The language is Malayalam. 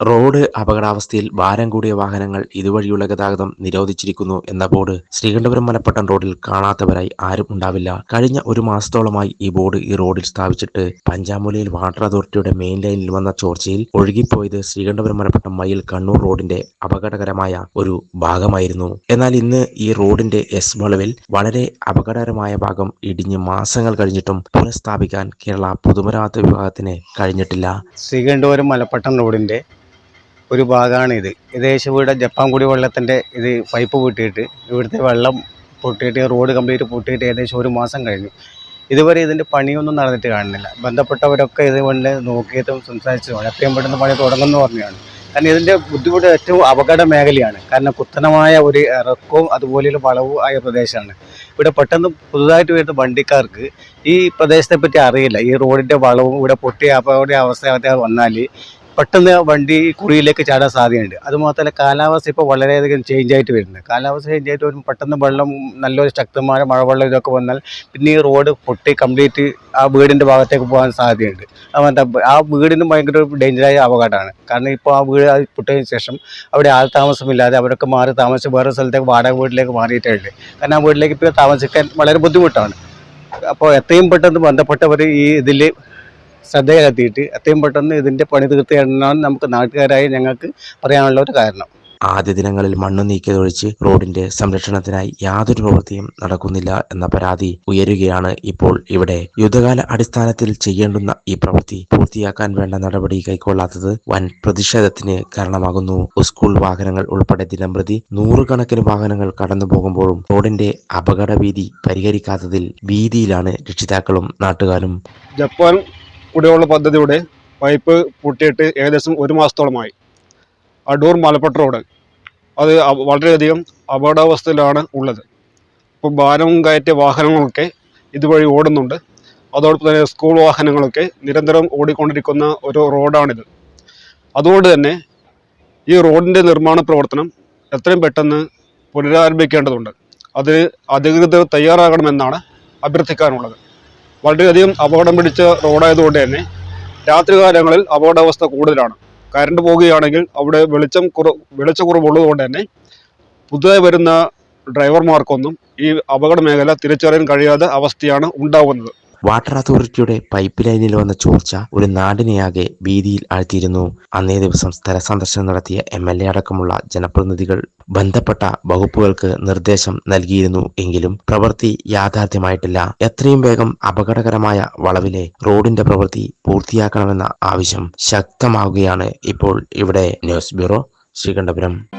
റോഡ് അപകടാവസ്ഥയിൽ ഭാരം കൂടിയ വാഹനങ്ങൾ ഇതുവഴിയുള്ള ഗതാഗതം നിരോധിച്ചിരിക്കുന്നു എന്ന ബോർഡ് ശ്രീകണ്ഠപുരം മലപ്പട്ടം റോഡിൽ കാണാത്തവരായി ആരും ഉണ്ടാവില്ല. കഴിഞ്ഞ ഒരു മാസത്തോളമായി ഈ ബോർഡ് ഈ റോഡിൽ സ്ഥാപിച്ചിട്ട് പഞ്ചാമൂലയിൽ വാട്ടർ അതോറിറ്റിയുടെ മെയിൻ ലൈനിൽ വന്ന ചോർച്ചയിൽ ഒഴുകിപ്പോയത് ശ്രീകണ്ഠപുരം മലപ്പട്ടം മയിൽ കണ്ണൂർ റോഡിന്റെ അപകടകരമായ ഒരു ഭാഗമായിരുന്നു. എന്നാൽ ഇന്ന് ഈ റോഡിന്റെ എസ് വളവിൽ വളരെ അപകടകരമായ ഭാഗം ഇടിഞ്ഞ് മാസങ്ങൾ കഴിഞ്ഞിട്ടും പുനഃസ്ഥാപിക്കാൻ കേരള പൊതുമരാമത്ത് വിഭാഗത്തിന് കഴിഞ്ഞിട്ടില്ല. ശ്രീകണ്ഠപുരം മലപ്പട്ടം റോഡിന്റെ ഒരു ഭാഗമാണ് ഇത്. ഏകദേശം ഇവിടെ ജപ്പാൻ കുടിവെള്ളത്തിന്റെ ഇത് പൈപ്പ് പൊട്ടിയിട്ട് ഇവിടുത്തെ വെള്ളം പൊട്ടിയിട്ട് റോഡ് കംപ്ലീറ്റ് പൊട്ടിയിട്ട് ഏകദേശം ഒരു മാസം കഴിഞ്ഞു. ഇതുവരെ ഇതിന്റെ പണിയൊന്നും നടന്നിട്ട് കാണുന്നില്ല ബന്ധപ്പെട്ടവരൊക്കെ ഇതുകൊണ്ട് നോക്കിയതും സംസാരിച്ചതുമാണ് എത്രയും പെട്ടെന്ന് പണി തുടങ്ങുമെന്ന് പറഞ്ഞതാണ് കാരണം ഇതിന്റെ ബുദ്ധിമുട്ട് ഏറ്റവും അപകട മേഖലയാണ്. കാരണം കുത്തനമായ ഒരു ഇറക്കവും അതുപോലെയുള്ള വളവും ആയ പ്രദേശമാണ്. ഇവിടെ പെട്ടെന്ന് പുതുതായിട്ട് വരുന്ന വണ്ടിക്കാർക്ക് ഈ പ്രദേശത്തെ പറ്റി അറിയില്ല. ഈ റോഡിന്റെ വളവും ഇവിടെ പൊട്ടിയ അപകട അവസ്ഥ വന്നാൽ പെട്ടെന്ന് വണ്ടി കുഴിയിലേക്ക് ചാടാൻ സാധ്യതയുണ്ട്. അതുമാത്രമല്ല കാലാവസ്ഥ ഇപ്പോൾ വളരെയധികം ചേഞ്ച് ആയിട്ട് വരുന്നുണ്ട്. കാലാവസ്ഥ ചേഞ്ച് ആയിട്ട് വരുമ്പോൾ പെട്ടെന്ന് വെള്ളം നല്ലൊരു ശക്തമായ മഴവെള്ളം ഇതൊക്കെ വന്നാൽ പിന്നെ ഈ റോഡ് പൊട്ടി കംപ്ലീറ്റ് ആ വീടിന്റെ ഭാഗത്തേക്ക് പോകാൻ സാധ്യതയുണ്ട്. അതുമാത്ര ആ വീടിന് ഭയങ്കര ഡേഞ്ചറായ അപകടമാണ് കാരണം ഇപ്പോൾ ആ വീട് പൊട്ടിയതിന് ശേഷം അവിടെ ആൾ താമസമില്ലാതെ അവരൊക്കെ മാറി താമസിച്ച് വേറെ സ്ഥലത്തേക്ക് വാടക വീട്ടിലേക്ക് മാറിയിട്ടുണ്ട് കാരണം ആ വീട്ടിലേക്ക് ഇപ്പോൾ താമസിക്കാൻ വളരെ ബുദ്ധിമുട്ടാണ്. അപ്പോൾ എത്രയും പെട്ടെന്ന് ബന്ധപ്പെട്ടവർ ഈ ഇതിൽ ശ്രദ്ധ കത്തിയിട്ട് എത്രയും പെട്ടെന്ന് ഇതിന്റെ പണി തീർത്തതാണ് നമുക്ക് നാട്ടുകാരായി ഞങ്ങൾക്ക് പറയാനുള്ള ഒരു കാരണം. ആദ്യ ദിനങ്ങളിൽ മണ്ണ് നീക്കിയതൊഴിച്ച് റോഡിന്റെ സംരക്ഷണത്തിനായി യാതൊരു പ്രവൃത്തിയും നടക്കുന്നില്ല എന്ന പരാതി ഉയരുകയാണ് ഇപ്പോൾ ഇവിടെ. യുദ്ധകാല അടിസ്ഥാനത്തിൽ ചെയ്യേണ്ടുന്ന ഈ പ്രവൃത്തി പൂർത്തിയാക്കാൻ വേണ്ട നടപടി കൈക്കൊള്ളാത്തത് വൻ പ്രതിഷേധത്തിന് കാരണമാകുന്നു. സ്കൂൾ വാഹനങ്ങൾ ഉൾപ്പെടെ ദിനംപ്രതി നൂറുകണക്കിന് വാഹനങ്ങൾ കടന്നു പോകുമ്പോഴും റോഡിന്റെ അപകട ഭീതി പരിഹരിക്കാത്തതിൽ ഭീതിയിലാണ് രക്ഷിതാക്കളും നാട്ടുകാരും. ജപ്പാൻ കുടിവെള്ള പദ്ധതിയുടെ പൈപ്പ് പൊട്ടിയിട്ട് ഏകദേശം ഒരു മാസത്തോളമായി. അടൂർ മലപ്പുറം റോഡ്. അത് വളരെയധികം അപകടാവസ്ഥയിലാണ് ഉള്ളത്. ഇപ്പോൾ ഭാരം കയറ്റിയ വാഹനങ്ങളൊക്കെ ഇതുവഴി ഓടുന്നുണ്ട്. അതോടൊപ്പം തന്നെ സ്കൂൾ വാഹനങ്ങളൊക്കെ നിരന്തരം ഓടിക്കൊണ്ടിരിക്കുന്ന ഒരു റോഡാണിത്. അതുകൊണ്ട് തന്നെ ഈ റോഡിന്റെ നിർമ്മാണ പ്രവർത്തനം എത്രയും പെട്ടെന്ന് പുനരാരംഭിക്കേണ്ടതുണ്ട്. അതിന് അധികൃതർ തയ്യാറാകണമെന്നാണ് അഭ്യർത്ഥിക്കാനുള്ളത്. വളരെയധികം അപകടം പിടിച്ച റോഡായതുകൊണ്ട് തന്നെ രാത്രികാലങ്ങളിൽ അപകടാവസ്ഥ കൂടുതലാണ്. കറണ്ട് പോവുകയാണെങ്കിൽ അവിടെ വെളിച്ചം കുറ വെളിച്ചക്കുറവുള്ളതുകൊണ്ട് തന്നെ പുതുതായി വരുന്ന ഡ്രൈവർമാർക്കൊന്നും ഈ അപകട മേഖല തിരിച്ചറിയാൻ കഴിയാത്ത അവസ്ഥയാണ് ഉണ്ടാവുന്നത്. വാട്ടർ അതോറിറ്റിയുടെ പൈപ്പ് ലൈനിൽ വന്ന ചോർച്ച ഒരു നാടിനെയാകെ ഭീതിയിൽ ആഴ്ത്തിയിരുന്നു. അന്നേ ദിവസം സ്ഥല സന്ദർശനം നടത്തിയ എം എൽ എ അടക്കമുള്ള ജനപ്രതിനിധികൾ ബന്ധപ്പെട്ട വകുപ്പുകൾക്ക് നിർദ്ദേശം നൽകിയിരുന്നു എങ്കിലും പ്രവൃത്തി യാഥാർത്ഥ്യമായിട്ടില്ല. എത്രയും വേഗം അപകടകരമായ വളവിലെ റോഡിന്റെ പ്രവൃത്തി പൂർത്തിയാക്കണമെന്ന ആവശ്യം ശക്തമാവുകയാണ് ഇപ്പോൾ. ഇവിടെ ന്യൂസ് ബ്യൂറോ ശ്രീകണ്ഠപുരം.